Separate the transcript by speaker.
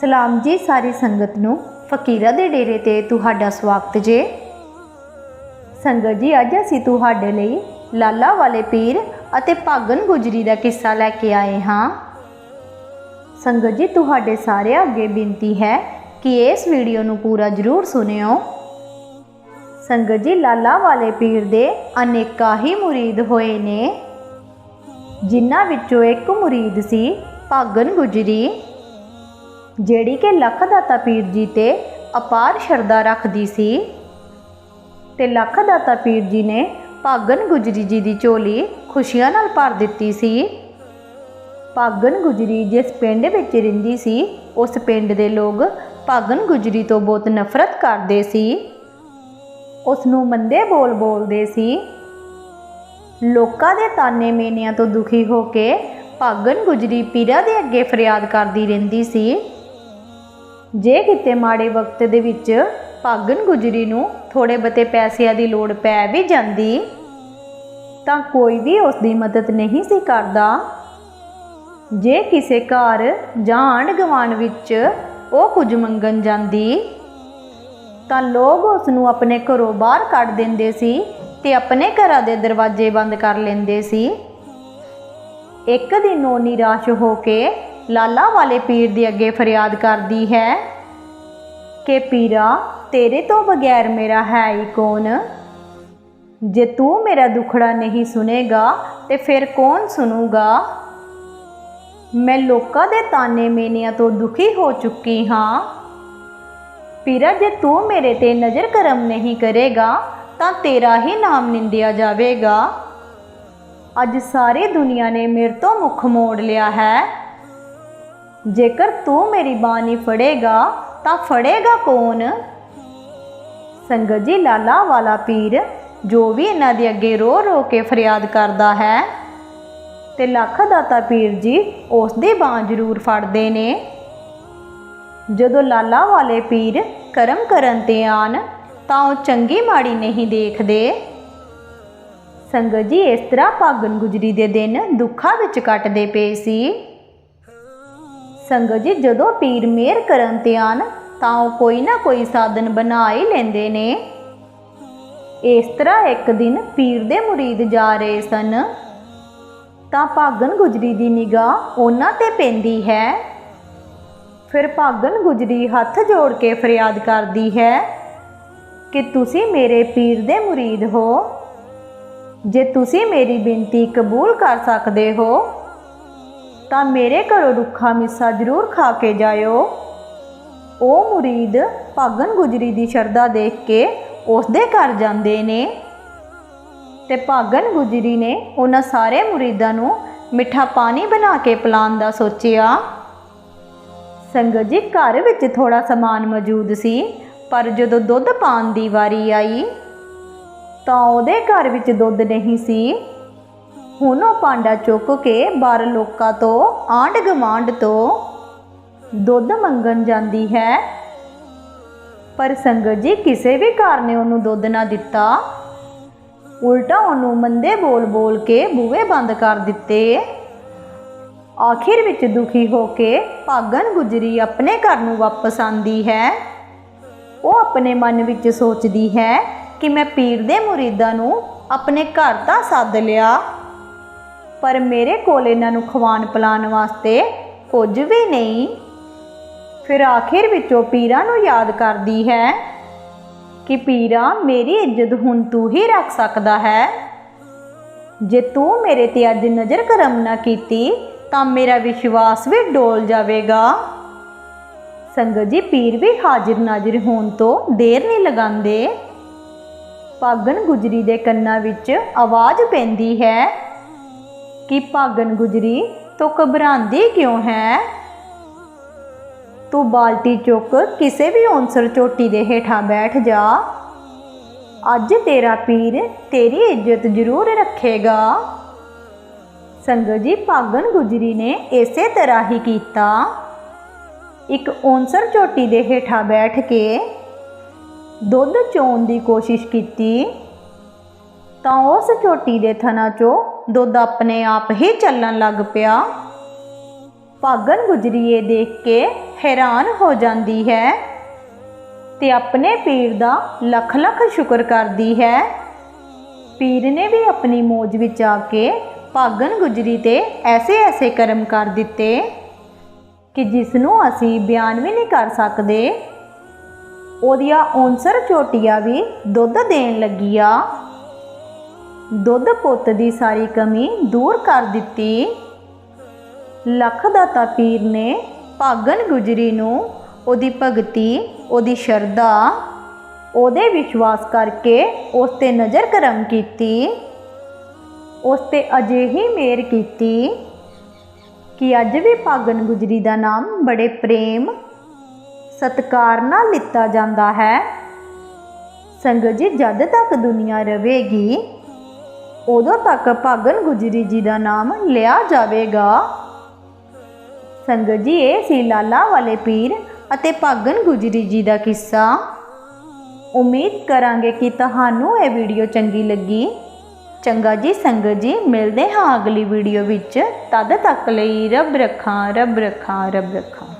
Speaker 1: ਸਲਾਮ ਜੀ ਸਾਰੀ ਸੰਗਤ ਨੂੰ। ਫਕੀਰਾ ਦੇ ਡੇਰੇ ਤੇ ਤੁਹਾਡਾ ਸਵਾਗਤ ਜੇ। ਸੰਗਤ ਜੀ, ਅੱਜ ਅਸੀਂ ਤੁਹਾਡੇ ਲਈ ਲਾਲਾ ਵਾਲੇ ਪੀਰ ਅਤੇ ਭਾਗਨ ਗੁਜਰੀ ਦਾ ਕਿੱਸਾ ਲੈ ਕੇ ਆਏ ਹਾਂ। ਸੰਗਤ ਜੀ, ਤੁਹਾਡੇ ਸਾਰਿਆਂ ਅੱਗੇ ਬੇਨਤੀ ਹੈ ਕਿ ਇਸ ਵੀਡੀਓ ਨੂੰ ਪੂਰਾ ਜ਼ਰੂਰ ਸੁਣਿਓ। ਸੰਗਤ ਜੀ, ਲਾਲਾ ਵਾਲੇ ਪੀਰ ਦੇ ਅਨੇਕਾਂ ਹੀ ਮੁਰੀਦ ਹੋਏ ਨੇ, ਜਿਨ੍ਹਾਂ ਵਿੱਚੋਂ ਇੱਕ ਮੁਰੀਦ ਸੀ ਭਾਗਨ ਗੁਜਰੀ। ਜਿਹੜੀ ਕਿ ਲੱਖ ਦਾਤਾ ਪੀਰ ਜੀ ਤੇ ਅਪਾਰ ਸ਼ਰਧਾ ਰੱਖਦੀ ਸੀ। ਤੇ ਲੱਖ ਦਾਤਾ ਪੀਰ ਜੀ ਨੇ ਭਾਗਨ ਗੁਜਰੀ ਜੀ ਦੀ ਝੋਲੀ ਖੁਸ਼ੀਆਂ ਨਾਲ ਭਰ ਦਿੱਤੀ ਸੀ। ਭਾਗਨ ਗੁਜਰੀ ਜਿਸ ਪਿੰਡ ਵਿੱਚ ਰਹਿੰਦੀ ਸੀ, ਉਸ ਪਿੰਡ ਦੇ ਲੋਕ ਭਾਗਨ ਗੁਜਰੀ ਤੋਂ ਬਹੁਤ ਨਫ਼ਰਤ ਕਰਦੇ ਸੀ। ਉਸ ਨੂੰ ਮੰਦੇ ਬੋਲ ਬੋਲਦੇ ਸੀ। ਲੋਕਾਂ ਦੇ ਤਾਨੇ ਮੇਨਿਆਂ ਤੋਂ ਦੁਖੀ ਹੋ ਕੇ ਭਾਗਨ ਗੁਜਰੀ ਪੀਰਾਂ ਦੇ ਅੱਗੇ ਫਰਿਆਦ ਕਰਦੀ ਰਹਿੰਦੀ ਸੀ। ਜੇ ਕਿਤੇ ਮਾੜੇ ਵਕਤ ਦੇ ਵਿੱਚ ਭਾਗਨ ਗੁਜਰੀ ਨੂੰ ਥੋੜੇ ਬਤੇ ਪੈਸਿਆਂ ਦੀ ਲੋੜ ਪੈ ਵੀ ਜਾਂਦੀ, ਤਾਂ ਕੋਈ ਵੀ ਉਸ ਦੀ ਮਦਦ ਨਹੀਂ ਸੀ ਕਰਦਾ। ਜੇ ਕਿਸੇ ਘਰ ਜਾਂ ਆਂਢ ਗੁਆਂਢ ਵਿੱਚ ਉਹ ਕੁਝ ਮੰਗਣ ਜਾਂਦੀ, ਤਾਂ ਲੋਕ ਉਸ ਨੂੰ ਆਪਣੇ ਘਰੋਂ ਬਾਹਰ ਕੱਢ ਦਿੰਦੇ ਸੀ ਤੇ ਆਪਣੇ ਘਰਾਂ ਦੇ ਦਰਵਾਜ਼ੇ ਬੰਦ ਕਰ ਲੈਂਦੇ ਸੀ। ਇੱਕ ਦਿਨ ਉਹ ਨਿਰਾਸ਼ ਹੋ ਕੇ ਲਾਲਾ ਵਾਲੇ ਪੀਰ ਦੇ ਅੱਗੇ ਫਰਿਆਦ ਕਰਦੀ ਹੈ ਕਿ ਪੀਰਾ, ਤੇਰੇ ਤੋਂ ਬਗੈਰ ਮੇਰਾ ਹੈ ਹੀ ਕੌਣ? ਜੇ ਤੂੰ ਮੇਰਾ ਦੁਖੜਾ ਨਹੀਂ ਸੁਨੇਗਾ, ਤੇ ਫਿਰ ਕੌਣ ਸੁਣੂਗਾ ਮੈਂ ਲੋਕਾਂ ਦੇ ਤਾਨੇ ਮੇਨਿਆਂ ਤੋਂ ਦੁਖੀ ਹੋ ਚੁੱਕੀ ਹਾਂ। ਪੀਰਾ, ਜੇ ਤੂੰ ਮੇਰੇ ਤੇ ਨਜ਼ਰ ਕਰਮ ਨਹੀਂ ਕਰੇਗਾ, ਤਾਂ ਤੇਰਾ ਹੀ ਨਾਮ ਨਿੰਦਿਆ ਜਾਵੇਗਾ। ਅੱਜ ਸਾਰੀ ਦੁਨੀਆ ਨੇ ਮੇਰੇ ਤੋਂ ਮੁਖ ਮੋੜ ਲਿਆ ਹੈ। ਜੇਕਰ ਤੂੰ ਮੇਰੀ ਬਾਣੀ ਫੜੇਗਾ, ਤਾਂ ਫੜੇਗਾ ਕੌਣ? ਸੰਗਤ ਜੀ, ਲਾਲਾ ਵਾਲਾ ਪੀਰ, ਜੋ ਵੀ ਇਹਨਾਂ ਦੇ ਅੱਗੇ ਰੋ ਰੋ ਕੇ ਫਰਿਆਦ ਕਰਦਾ ਹੈ, ਤੇ ਲੱਖ ਦਾਤਾ ਪੀਰ ਜੀ ਉਸ ਦੀ ਬਾਹ ਜ਼ਰੂਰ ਫੜਦੇ ਨੇ। ਜਦੋਂ ਲਾਲਾ ਵਾਲੇ ਪੀਰ ਕਰਮ ਕਰਨ ਤੇ ਆਣ, ਤਾਂ ਉਹ ਚੰਗੀ ਮਾੜੀ ਨਹੀਂ ਦੇਖਦੇ। ਸੰਗਤ ਜੀ, ਇਸ ਤਰ੍ਹਾਂ ਭਾਗਨ ਗੁਜਰੀ ਦੇ ਦਿਨ ਦੁੱਖਾਂ ਵਿੱਚ ਕੱਟਦੇ ਪਏ ਸੀ। ਸੰਗਤ ਜੀ, ਜਦੋਂ ਪੀਰ ਮੇਰ ਕਰਨ ਤੇ ਆਣ, ਤਾਂ ਉਹ ਕੋਈ ਨਾ ਕੋਈ ਸਾਧਨ ਬਣਾ ਹੀ ਲੈਂਦੇ ਨੇ। ਇਸ ਤਰ੍ਹਾਂ ਇੱਕ ਦਿਨ ਪੀਰ ਦੇ ਮੁਰੀਦ ਜਾ ਰਹੇ ਸਨ। ਤਾਂ ਭਾਗਨ ਗੁਜਰੀ ਦੀ ਨਿਗਾਹ ਉਹਨਾਂ ਤੇ ਪੈਂਦੀ ਹੈ। ਫਿਰ ਭਾਗਨ ਗੁਜਰੀ ਹੱਥ ਜੋੜ ਕੇ ਫਰਿਆਦ ਕਰਦੀ ਹੈ ਕਿ ਤੁਸੀਂ ਮੇਰੇ ਪੀਰ ਦੇ ਮੁਰੀਦ ਹੋ। ਜੇ ਤੁਸੀਂ ਮੇਰੀ ਬੇਨਤੀ ਕਬੂਲ ਕਰ ਸਕਦੇ ਹੋ ਤਾਂ ਮੇਰੇ ਘਰੋਂ ਰੁੱਖਾ ਮਿੱਸਾ ਜ਼ਰੂਰ ਖਾ ਕੇ ਜਾਇਓ। ਉਹ ਮੁਰੀਦ ਭਾਗਨ ਗੁਜਰੀ ਦੀ ਸ਼ਰਧਾ ਦੇਖ ਕੇ ਉਸ ਦੇ ਘਰ ਜਾਂਦੇ ਨੇ। ਤੇ ਭਾਗਨ ਗੁਜਰੀ ਨੇ ਉਹਨਾਂ ਸਾਰੇ ਮੁਰੀਦਾਂ ਨੂੰ ਮਿੱਠਾ ਪਾਣੀ ਬਣਾ ਕੇ ਪਿਲਾਉਣ ਦਾ ਸੋਚਿਆ। ਸੰਗਤ ਜੀ, ਘਰ ਵਿੱਚ ਥੋੜਾ ਸਮਾਨ ਮੌਜੂਦ ਸੀ, ਪਰ ਜਦੋਂ ਦੁੱਧ ਪਾਣ ਦੀ ਵਾਰੀ ਆਈ, ਤਾਂ ਉਹਦੇ ਘਰ ਵਿੱਚ ਦੁੱਧ ਨਹੀਂ ਸੀ। ਹੁਣ ਉਹ ਪਾਂਡਾ ਚੁੱਕ ਕੇ ਬਾਹਰ ਲੋਕਾਂ ਤੋਂ, ਆਂਢ ਗਵਾਂਢ ਤੋਂ ਦੁੱਧ ਮੰਗਣ ਜਾਂਦੀ ਹੈ। ਪਰ ਸੰਗਤ ਜੀ, ਕਿਸੇ ਵੀ ਘਰ ਨੇ ਉਹਨੂੰ ਦੁੱਧ ਨਾ ਦਿੱਤਾ। ਉਲਟਾ ਉਹਨੂੰ ਮੰਦੇ ਬੋਲ ਬੋਲ ਕੇ ਬੂਹੇ ਬੰਦ ਕਰ ਦਿੱਤੇ। ਆਖਿਰ ਵਿੱਚ ਦੁਖੀ ਹੋ ਕੇ ਭਾਗਨ ਗੁਜਰੀ ਆਪਣੇ ਘਰ ਨੂੰ ਵਾਪਸ ਆਂਦੀ ਹੈ। ਉਹ ਆਪਣੇ ਮਨ ਵਿੱਚ ਸੋਚਦੀ ਹੈ ਕਿ ਮੈਂ ਪੀਰ ਦੇ ਮੁਰੀਦਾਂ ਨੂੰ ਆਪਣੇ ਘਰ ਤਾਂ ਸੱਦ ਲਿਆ। ਪਰ ਮੇਰੇ ਕੋਲ ਇਹਨਾਂ ਨੂੰ ਖਵਾਨ ਪਿਲਾਉਣ ਵਾਸਤੇ ਕੁਝ ਵੀ ਨਹੀਂ। ਫਿਰ ਆਖਿਰ ਵਿੱਚੋਂ ਉਹ ਪੀਰਾਂ ਨੂੰ ਯਾਦ ਕਰਦੀ ਹੈ ਕਿ ਪੀਰਾ, ਮੇਰੀ ਇੱਜ਼ਤ ਹੁਣ ਤੂੰ ਹੀ ਰੱਖ ਸਕਦਾ ਹੈ। ਜੇ ਤੂੰ ਮੇਰੇ ਤੇ ਅੱਜ ਨਜ਼ਰ ਕਰਮ ਨਾ ਕੀਤੀ, ਤਾਂ ਮੇਰਾ ਵਿਸ਼ਵਾਸ ਵੀ ਡੋਲ ਜਾਵੇਗਾ। ਸੰਗਤ ਜੀ, ਪੀਰ ਵੀ ਹਾਜ਼ਰ ਨਾਜ਼ਰ ਹੋਣ ਤੋਂ ਦੇਰ ਨਹੀਂ ਲਗਾਉਂਦੇ। ਪਾਗਨ ਗੁਜਰੀ ਦੇ ਕੰਨਾਂ ਵਿੱਚ ਆਵਾਜ਼ ਪੈਂਦੀ ਹੈ ਕਿ ਭਾਗਨ ਗੁਜਰੀ, ਤੂੰ ਘਬਰਾਉਂਦੀ ਕਿਉਂ ਹੈ? ਤੂੰ ਬਾਲਟੀ ਚੁੱਕ ਕਿਸੇ ਵੀ ਔਂਸਰ ਚੋਟੀ ਦੇ ਹੇਠਾਂ ਬੈਠ ਜਾ। ਅੱਜ ਤੇਰਾ ਪੀਰ ਤੇਰੀ ਇੱਜ਼ਤ ਜ਼ਰੂਰ ਰੱਖੇਗਾ। ਸੰਗਤ ਜੀ ਭਾਗਨ ਗੁਜਰੀ ਨੇ ਇਸੇ ਤਰ੍ਹਾਂ ਹੀ ਕੀਤਾ। ਇੱਕ ਔਂਸਰ ਚੋਟੀ ਦੇ ਹੇਠਾਂ ਬੈਠ ਕੇ ਦੁੱਧ ਚੋਣ ਦੀ ਕੋਸ਼ਿਸ਼ ਕੀਤੀ। ਤਾਂ ਉਸ ਚੋਟੀ ਦੇ ਥਣਾ ਚੋਂ ਦੁੱਧ ਆਪਣੇ ਆਪ ਹੀ ਚੱਲਣ ਲੱਗ ਪਿਆ। ਭਾਗਨ ਗੁਜਰੀਏ ਦੇਖ ਕੇ ਹੈਰਾਨ ਹੋ ਜਾਂਦੀ ਹੈ ਤੇ ਆਪਣੇ ਪੀਰ ਦਾ ਲੱਖ ਲੱਖ ਸ਼ੁਕਰ ਕਰਦੀ ਹੈ। ਪੀਰ ਨੇ ਵੀ ਆਪਣੀ ਮੋਜ ਵਿੱਚ ਆ ਕੇ ਭਾਗਨ ਗੁਜਰੀ ਤੇ ਐਸੇ ਐਸੇ ਕਰਮ ਕਰ ਦਿੱਤੇ ਕਿ ਜਿਸ ਨੂੰ ਅਸੀਂ ਬਿਆਨ ਵੀ ਨਹੀਂ ਕਰ ਸਕਦੇ। ਉਹਦੀਆਂ ਔਂਸਰ ਝੋਟੀਆਂ ਵੀ ਦੁੱਧ ਦੇਣ ਲੱਗੀਆਂ। ਦੁੱਧ ਪੁੱਤ ਦੀ ਸਾਰੀ ਕਮੀ ਦੂਰ ਕਰ ਦਿੱਤੀ। ਲੱਖ ਦਾਤਾ ਪੀਰ ਨੇ ਭਾਗਨ ਗੁਜਰੀ ਨੂੰ ਉਹਦੀ ਭਗਤੀ, ਉਹਦੀ ਸ਼ਰਧਾ, ਉਹਦੇ ਵਿਸ਼ਵਾਸ ਕਰਕੇ ਉਸ ਤੇ ਨਜ਼ਰ ਕਰਮ ਕੀਤੀ। ਉਸ ਤੇ ਅਜਿਹੀ ਮੇਰ ਕੀਤੀ ਕਿ ਅੱਜ ਵੀ ਭਾਗਨ ਗੁਜਰੀ ਦਾ ਨਾਮ ਬੜੇ ਪ੍ਰੇਮ, ਸਤਕਾਰ ਨਾਲ ਲਿੱਤਾ ਜਾਂਦਾ ਹੈ। ਸੰਗਤ ਜੀ, ਜਦ ਤੱਕ ਦੁਨੀਆ ਰਹੇਗੀ ਉਦੋਂ ਤੱਕ ਭਾਗਨ ਗੁਜਰੀ ਜੀ ਦਾ ਨਾਮ ਲਿਆ ਜਾਵੇਗਾ। ਸੰਗਤ ਜੀ, ਇਹ ਸੀ ਲਾਲਾ ਵਾਲੇ ਪੀਰ ਅਤੇ ਭਾਗਨ ਗੁਜਰੀ ਜੀ ਦਾ ਕਿੱਸਾ। ਉਮੀਦ ਕਰਾਂਗੇ ਕਿ ਤੁਹਾਨੂੰ ਇਹ ਵੀਡੀਓ ਚੰਗੀ ਲੱਗੀ। ਚੰਗਾ ਜੀ, ਸੰਗਤ ਜੀ, ਮਿਲਦੇ ਹਾਂ ਅਗਲੀ ਵੀਡੀਓ ਵਿੱਚ। ਤਦ ਤੱਕ ਲਈ ਰੱਬ ਰੱਖਾਂ ਰੱਬ ਰੱਖਾਂ ਰੱਬ ਰੱਖਾਂ।